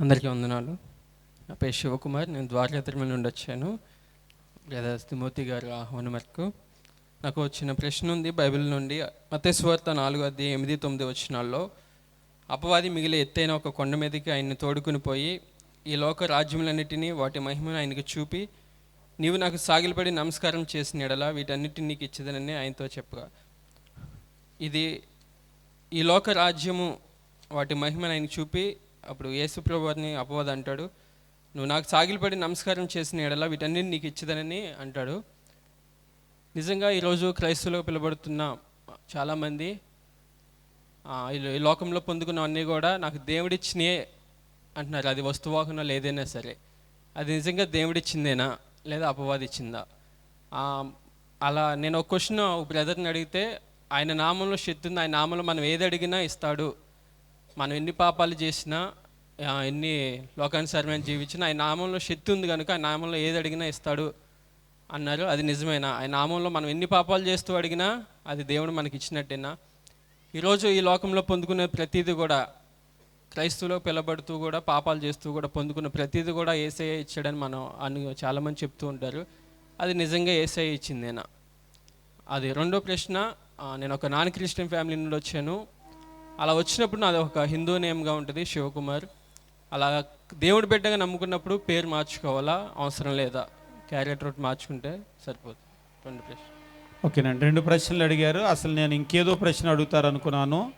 అందరికీ వందనాలు. నా పేరు శివకుమార్ నేను ద్వారకా తిరుమల నుండి వచ్చాను. లేదా తిమోతి గారు ఆహ్వానం వరకు నాకు వచ్చిన ప్రశ్న ఉంది బైబిల్ నుండి. మతేశ్వార్త నాలుగు అది ఎనిమిది తొమ్మిది వచ్చినాల్లో అపవాది మిగిలి ఎత్తైన ఒక కొండ మీదకి ఆయన్ని తోడుకుని పోయి ఈ లోక రాజ్యములన్నిటినీ వాటి మహిమను ఆయనకు చూపి నీవు నాకు సాగిలపడి నమస్కారం చేసిన ఎడల వీటన్నిటిని నీకు ఇచ్చేదనని ఆయనతో చెప్పగా. ఇది ఈ లోక రాజ్యము వాటి మహిమను ఆయనకు చూపి అప్పుడు యేసుప్రభు వారిని అంటాడు నువ్వు నాకు సాగిలిపడి నమస్కారం చేసిన ఎడల వీటన్నిటిని నీకు ఇచ్చదనని అంటాడు. నిజంగా ఈరోజు క్రైస్తవులో పిలువబడుతున్న చాలామంది ఈ లోకంలో పొందుకున్నవన్నీ కూడా నాకు దేవుడిచ్చినే అంటున్నారు. అది వస్తువాహనాలు లేదైనా సరే. అది నిజంగా దేవుడిచ్చిందేనా? లేదా అపవాదిచ్చిందా? అలా నేను ఒక క్వశ్చన్ బ్రదర్ని అడిగితే ఆయన నామంలో శక్తి ఉంది. ఆయన నామంలో మనం ఏది అడిగినా ఇస్తాడు. మనం ఎన్ని పాపాలు చేసినా ఎన్ని లోకానుసారమైన జీవించిన ఆయన నామంలో శక్తి ఉంది కనుక ఆయన నామంలో ఏది అడిగినా ఇస్తాడు అన్నారు. అది నిజమేనా? ఆయన నామంలో మనం ఎన్ని పాపాలు చేస్తూ అడిగినా అది దేవుడు మనకి ఇచ్చినట్టేనా? ఈరోజు ఈ లోకంలో పొందుకునే ప్రతిదీ కూడా క్రైస్తువులో పిలబడుతూ కూడా పాపాలు చేస్తూ కూడా పొందుకున్న ప్రతిదీ కూడా ఏసఐ ఇచ్చాడని మనం అని చాలామంది చెప్తూ ఉంటారు. అది నిజంగా ఏసఐ ఇచ్చిందేనా? అది రెండో ప్రశ్న నేను ఒక నాన్ క్రిస్టియన్ ఫ్యామిలీ నుండి వచ్చాను. అలా వచ్చినప్పుడు నాది ఒక హిందూ నేమ్గా ఉంటుంది శివకుమార్. అలా దేవుడి బిడ్డగా నమ్ముకున్నప్పుడు పేరు మార్చుకోవాలా? అవసరం లేదా? క్యారెట్ రూట్ మార్చుకుంటే సరిపోతుంది రెండు ప్రశ్న ఓకేనండి రెండు ప్రశ్నలు అడిగారు. అసలు నేను ఇంకేదో ప్రశ్న అడుగుతారనుకున్నాను.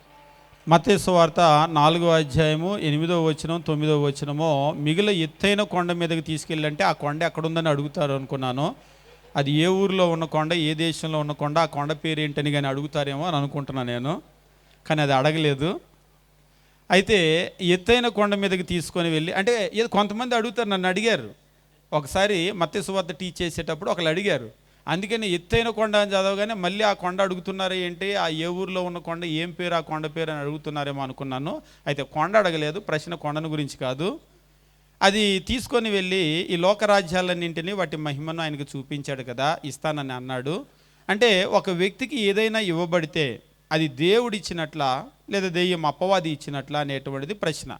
మతేసు వార్త నాలుగో అధ్యాయము ఎనిమిదో వచనం తొమ్మిదో వచనమో మిగిలిన ఎత్తైన కొండ మీదకి తీసుకెళ్ళంటే ఆ కొండ ఎక్కడ ఉందని అడుగుతారు అనుకున్నాను అది ఏ ఊరిలో ఉన్న కొండ ఏ దేశంలో ఉన్న కొండ ఆ కొండ పేరు ఏంటని కానీ అడుగుతారేమో అని అనుకుంటున్నాను నేను. కానీ అది అడగలేదు. అయితే ఎత్తైన కొండ మీదకి తీసుకొని వెళ్ళి అంటే ఏదో కొంతమంది అడుగుతారు నన్ను అడిగారు. ఒకసారి మత్స్యవార్త టీచ్ చేసేటప్పుడు ఒకళ్ళు అడిగారు. అందుకని ఎత్తైన కొండ అని చదవగానే మళ్ళీ ఆ కొండ అడుగుతున్నారా ఏంటి? ఆ ఏ ఊర్లో ఉన్న కొండ ఏం పేరు ఆ కొండ పేరు అని అడుగుతున్నారేమో అనుకున్నాను. అయితే కొండ అడగలేదు ప్రశ్న కొండను గురించి కాదు. అది తీసుకొని వెళ్ళి ఈ లోకరాజ్యాలన్నింటినీ వాటి మహిమను ఆయనకు చూపించాడు కదా ఇస్తానని అన్నాడు. అంటే ఒక వ్యక్తికి ఏదైనా ఇవ్వబడితే అది దేవుడిచ్చినట్లా లేదా దెయ్యం అపవాది ఇచ్చినట్లా అనేటువంటిది ప్రశ్న.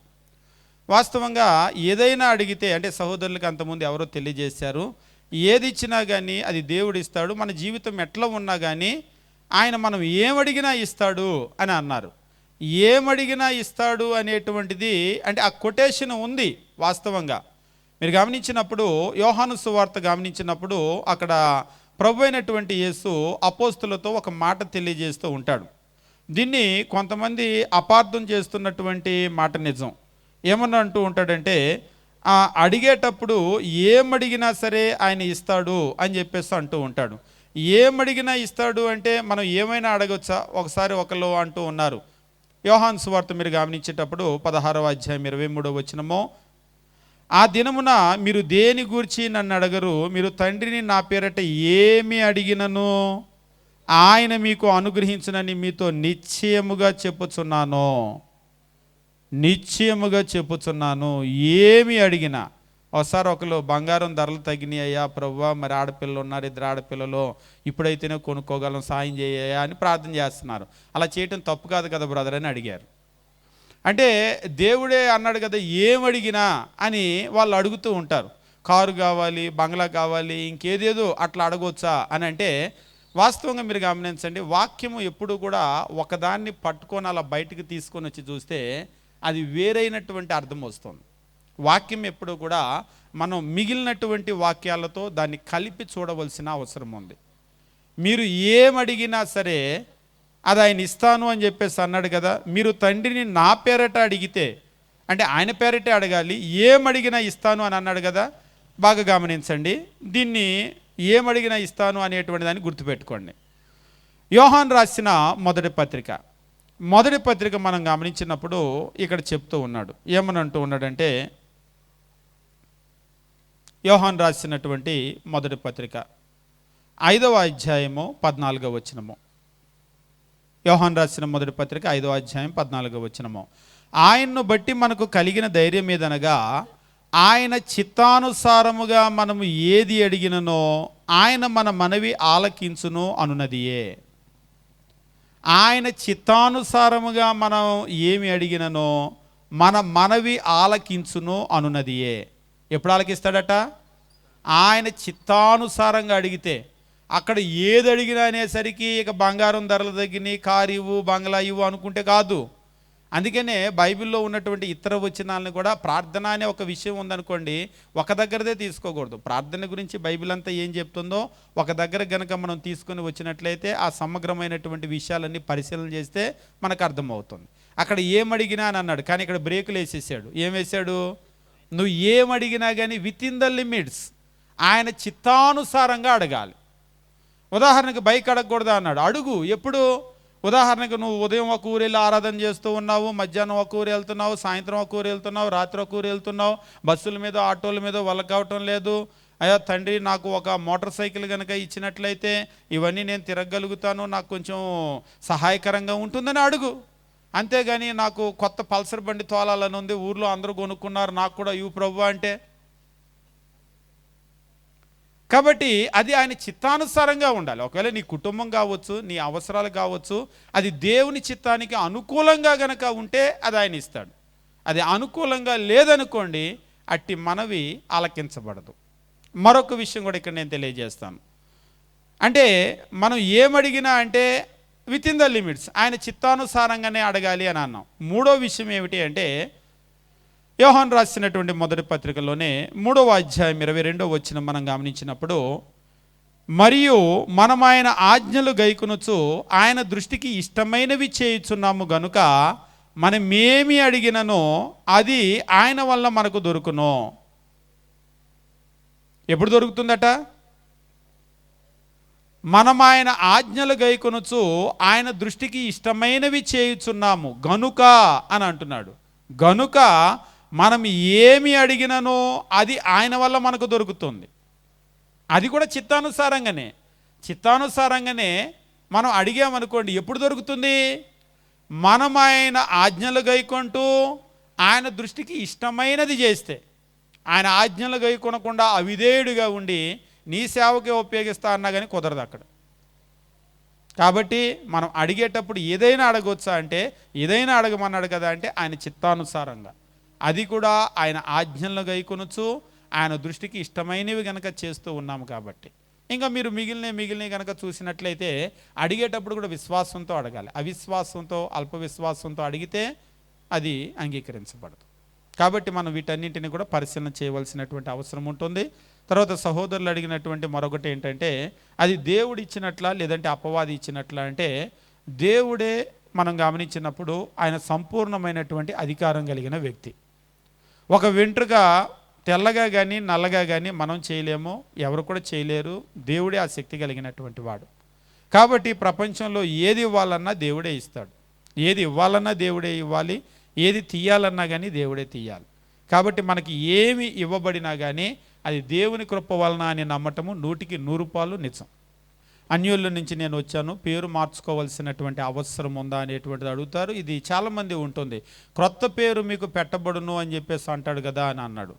వాస్తవంగా ఏదైనా అడిగితే అంటే సహోదరులకు అంతకుముందు ఎవరో తెలియజేశారు ఏది ఇచ్చినా కానీ అది దేవుడు ఇస్తాడు మన జీవితం ఎట్లా ఉన్నా కానీ ఆయన మనం ఏమడిగినా ఇస్తాడు అని అన్నారు. ఏమడిగినా ఇస్తాడు అనేటువంటిది అంటే ఆ కొటేషన్ ఉంది వాస్తవంగా. మీరు గమనించినప్పుడు యోహాను సువార్త గమనించినప్పుడు అక్కడ ప్రభు అయినటువంటి యేసు అపోస్తులతో ఒక మాట తెలియజేస్తూ ఉంటాడు. దీన్ని కొంతమంది అపార్థం చేస్తున్నటువంటి మాట నిజం. ఏమన్నా అంటూ ఉంటాడంటే అడిగేటప్పుడు ఏమడిగినా సరే ఆయన ఇస్తాడు అని చెప్పేసి అంటూ ఉంటాడు. ఏమడిగినా ఇస్తాడు అంటే మనం ఏమైనా అడగొచ్చా? ఒకసారి ఒకళ్ళు అంటూ ఉన్నారు. యోహాన్ సువార్త మీరు గమనించేటప్పుడు పదహారవ అధ్యాయం ఇరవై మూడవ వచ్చినమో ఆ దినమున మీరు దేని గూర్చి నన్ను అడగరు? మీరు తండ్రిని నా పేరట ఏమి అడిగినను? ఆయన మీకు అనుగ్రహించనని మీతో నిశ్చయముగా చెప్పుచున్నాను. నిశ్చయముగా చెప్పుచున్నాను. ఏమి అడిగినా ఒకసారి ఒకరు బంగారం ధరలు తగ్గినాయ్యా ప్రవ్వా మరి ఆడపిల్లలు ఉన్నారు ఇద్దరు ఆడపిల్లలు ఇప్పుడైతేనే కొనుక్కోగలం సాయం చేయ్యా అని ప్రార్థన చేస్తున్నారు. అలా చేయటం తప్పు కాదు కదా బ్రదర్ అని అడిగారు. అంటే దేవుడే అన్నాడు కదా ఏమడిగినా అని వాళ్ళు అడుగుతూ ఉంటారు. కారు కావాలి బంగ్లా కావాలి ఇంకేదేదో అట్లా అడగొచ్చా అని అంటే వాస్తవంగా మీరు గమనించండి వాక్యము ఎప్పుడు కూడా ఒకదాన్ని పట్టుకొని అలా బయటికి తీసుకొని వచ్చి చూస్తే అది వేరైనటువంటి అర్థం వస్తుంది. వాక్యం ఎప్పుడు కూడా మనం మిగిలినటువంటి వాక్యాలతో దాన్ని కలిపి చూడవలసిన అవసరం ఉంది. మీరు ఏమడిగినా సరే అది ఆయన ఇస్తాను అని చెప్పేసి అన్నాడు కదా మీరు తండ్రిని నా పేరట అడిగితే అంటే ఆయన పేరటే అడగాలి ఏమడిగినా ఇస్తాను అని అన్నాడు కదా బాగా గమనించండి. దీన్ని ఏమడిగినా ఇస్తాను అనేటువంటి దాన్ని గుర్తుపెట్టుకోండి. యోహాన్ రాసిన మొదటి పత్రిక. మొదటి పత్రిక మనం గమనించినప్పుడు ఇక్కడ చెప్తూ ఉన్నాడు. ఏమని అంటూ ఉన్నాడంటే యోహాన్ రాసినటువంటి మొదటి పత్రిక. ఐదవ అధ్యాయము పద్నాలుగవ వచనము. యోహాన్ రాసిన మొదటి పత్రిక ఐదవ అధ్యాయం పద్నాలుగవ వచనము. ఆయన్ను బట్టి మనకు కలిగిన ధైర్యం ఏదనగా ఆయన చిత్తానుసారముగా మనము ఏది అడిగిననో ఆయన మన మనవి ఆలకించును అనునదియే ఆయన చిత్తానుసారముగా మనం ఏమి అడిగిననో మన మనవి ఆలకించును అనునదియే ఎప్పుడు ఆలకిస్తాడట? ఆయన చిత్తానుసారంగా అడిగితే. అక్కడ ఏది అడిగినా అనేసరికి ఇక బంగారం ధరలు తగ్గినాయి కారు ఇవ్వు బంగ్లా ఇవ్వు అనుకుంటే కాదు. అందుకనే బైబిల్లో ఉన్నటువంటి ఇతర వచనాలను కూడా ప్రార్థన అనే ఒక విషయం ఉందనుకోండి ఒక దగ్గరదే తీసుకోకూడదు. ప్రార్థన గురించి బైబిల్ అంతా ఏం చెప్తుందో ఒక దగ్గర గనక మనం తీసుకొని వచ్చినట్లయితే ఆ సమగ్రమైనటువంటి విషయాలన్నీ పరిశీలన చేస్తే మనకు అర్థమవుతుంది. అక్కడ ఏమడిగినా అని అన్నాడు కానీ ఇక్కడ బ్రేకులు వేసేసాడు. ఏం వేసాడు? నువ్వు ఏమడిగినా కానీ విత్ ఇన్ ద లిమిట్స్ ఆయన చిత్తానుసారంగా అడగాలి. ఉదాహరణకు బైక్ అడగకూడదా అన్నాడు. అడుగు ఎప్పుడు? ఉదాహరణకు నువ్వు ఉదయం ఒక ఊరు వెళ్ళి ఆరాధన చేస్తూ ఉన్నావు మధ్యాహ్నం ఒక ఊరు వెళ్తున్నావు సాయంత్రం ఒక ఊరు వెళ్తున్నావు రాత్రి ఒక ఊరు వెళ్తున్నావు బస్సుల మీద ఆటోల మీద అవటం లేదు. అయ్యా తండ్రి నాకు ఒక మోటార్ సైకిల్ కనుక ఇచ్చినట్లయితే ఇవన్నీ నేను తిరగగలుగుతాను నాకు కొంచెం సహాయకరంగా ఉంటుందని అడుగు. అంతేగాని నాకు కొత్త పల్సర్ బండి తోలాలని ఉంది ఊర్లో అందరూ కొనుక్కున్నారు నాకు కూడా ఇవి ప్రభు అంటే కాబట్టి అది ఆయన చిత్తానుసారంగా ఉండాలి. ఒకవేళ నీ కుటుంబం కావచ్చు నీ అవసరాలు కావచ్చు అది దేవుని చిత్తానికి అనుకూలంగా గనక ఉంటే అది ఆయన ఇస్తాడు. అది అనుకూలంగా లేదనుకోండి అట్టి మనవి ఆలకించబడదు. మరొక విషయం కూడా ఇక్కడ నేను తెలియజేస్తాను. అంటే మనం ఏమడిగినా అంటే విత్ ఇన్ ద లిమిట్స్ ఆయన చిత్తానుసారంగానే అడగాలి అని అన్నాం. మూడో విషయం ఏమిటి అంటే యోహాన్ రాసినటువంటి మొదటి పత్రికలోనే మూడవ అధ్యాయం ఇరవై రెండో వచ్చిన మనం గమనించినప్పుడు మరియు మనం ఆయన ఆజ్ఞలు గైకునుచు ఆయన దృష్టికి ఇష్టమైనవి చేయుచున్నాము గనుక మనమేమి అడిగిననో అది ఆయన వల్ల మనకు దొరుకును. ఎప్పుడు దొరుకుతుందట? మనం ఆయన ఆజ్ఞలు గైకొనొచ్చు ఆయన దృష్టికి ఇష్టమైనవి చేయుచున్నాము గనుక అని అంటున్నాడు. గనుక మనం ఏమి అడిగిననో అది ఆయన వల్ల మనకు దొరుకుతుంది. అది కూడా చిత్తానుసారంగానే. చిత్తానుసారంగానే మనం అడిగామనుకోండి ఎప్పుడు దొరుకుతుంది? మనం ఆయన ఆజ్ఞలు గైకొంటూ ఆయన దృష్టికి ఇష్టమైనది చేస్తే ఆయన ఆజ్ఞలు గైకొనకుండా అవిధేయుడిగా ఉండి నీ సేవకే ఉపయోగిస్తా అన్నా కానీ కుదరదు అక్కడ. కాబట్టి మనం అడిగేటప్పుడు ఏదైనా అడగొచ్చా అంటే ఏదైనా అడగమన్నాడు కదా అంటే ఆయన చిత్తానుసారంగా. అది కూడా ఆయన ఆజ్ఞలను గైకొనొచ్చు ఆయన దృష్టికి ఇష్టమైనవి కనుక చేస్తూ ఉన్నాము కాబట్టి. ఇంకా మీరు మిగిలిన మిగిలిన కనుక చూసినట్లయితే అడిగేటప్పుడు కూడా విశ్వాసంతో అడగాలి. అవిశ్వాసంతో అల్ప విశ్వాసంతో అడిగితే అది అంగీకరించబడదు. కాబట్టి మనం వీటన్నింటిని కూడా పరిశీలన చేయవలసినటువంటి అవసరం ఉంటుంది. తర్వాత సహోదరులు అడిగినటువంటి మరొకటి ఏంటంటే అది దేవుడు ఇచ్చినట్లా లేదంటే అపవాది ఇచ్చినట్లా అంటే దేవుడే మనం గమనించినప్పుడు ఆయన సంపూర్ణమైనటువంటి అధికారం కలిగిన వ్యక్తి. ఒక వెంట్రుక తెల్లగా కానీ నల్లగా కానీ మనం చేయలేము. ఎవరు కూడా చేయలేరు. దేవుడే ఆ శక్తి కలిగినటువంటి వాడు. కాబట్టి ప్రపంచంలో ఏది ఇవ్వాలన్నా దేవుడే ఇస్తాడు. ఏది ఇవ్వాలన్నా దేవుడే ఇవ్వాలి. ఏది తీయాలన్నా కానీ దేవుడే తీయాలి. కాబట్టి మనకి ఏమి ఇవ్వబడినా కానీ అది దేవుని కృప వలన అని నమ్మటము నూటికి నూరు పాలు నిజం. అన్యుల నుంచి నేను వచ్చాను. పేరు మార్చుకోవాల్సినటువంటి అవసరం ఉందా అనేటువంటిది అడుగుతారు. ఇది చాలామంది ఉంటుంది. క్రొత్త పేరు మీకు పెట్టబడును అని చెప్పేసి అంటాడు కదా అని అన్నాడు.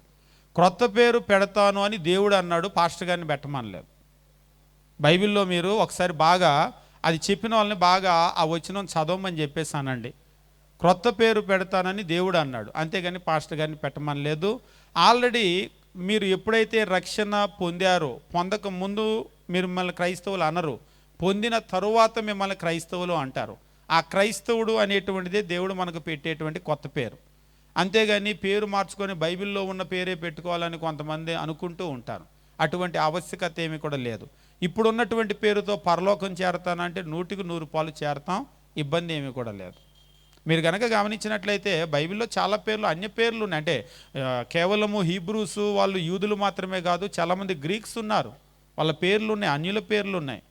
క్రొత్త పేరు పెడతాను అని దేవుడు అన్నాడు. పాస్టర్ గారిని పెట్టమనలేదు. బైబిల్లో మీరు ఒకసారి బాగా అది చెప్పిన వాళ్ళని బాగా ఆ వచ్చిన చదవమని చెప్పేసి అనండి. క్రొత్త పేరు పెడతానని దేవుడు అన్నాడు. అంతేగాని పాస్టర్ గారిని పెట్టమనలేదు. ఆల్రెడీ మీరు ఎప్పుడైతే రక్షణ పొందారో పొందక ముందు మీరు మిమ్మల్ని క్రైస్తవులు అనరు. పొందిన తరువాత మిమ్మల్ని క్రైస్తవులు అంటారు. ఆ క్రైస్తవుడు అనేటువంటిదే దేవుడు మనకు పెట్టేటువంటి కొత్త పేరు. అంతేగాని పేరు మార్చుకొని బైబిల్లో ఉన్న పేరే పెట్టుకోవాలని కొంతమంది అనుకుంటూ ఉంటారు. అటువంటి ఆవశ్యకత ఏమీ కూడా లేదు. ఇప్పుడున్నటువంటి పేరుతో పరలోకం చేరతానంటే నూటికి నూరు పాలు చేరతాం ఇబ్బంది ఏమీ కూడా లేదు. మీరు కనుక గమనించినట్లయితే బైబిల్లో చాలా పేర్లు అన్య పేర్లు ఉన్నాయి. అంటే కేవలము హీబ్రూసు వాళ్ళు యూదులు మాత్రమే కాదు చాలామంది గ్రీక్స్ ఉన్నారు. వాళ్ళ పేర్లు ఉన్నాయి అన్యుల పేర్లు ఉన్నాయి.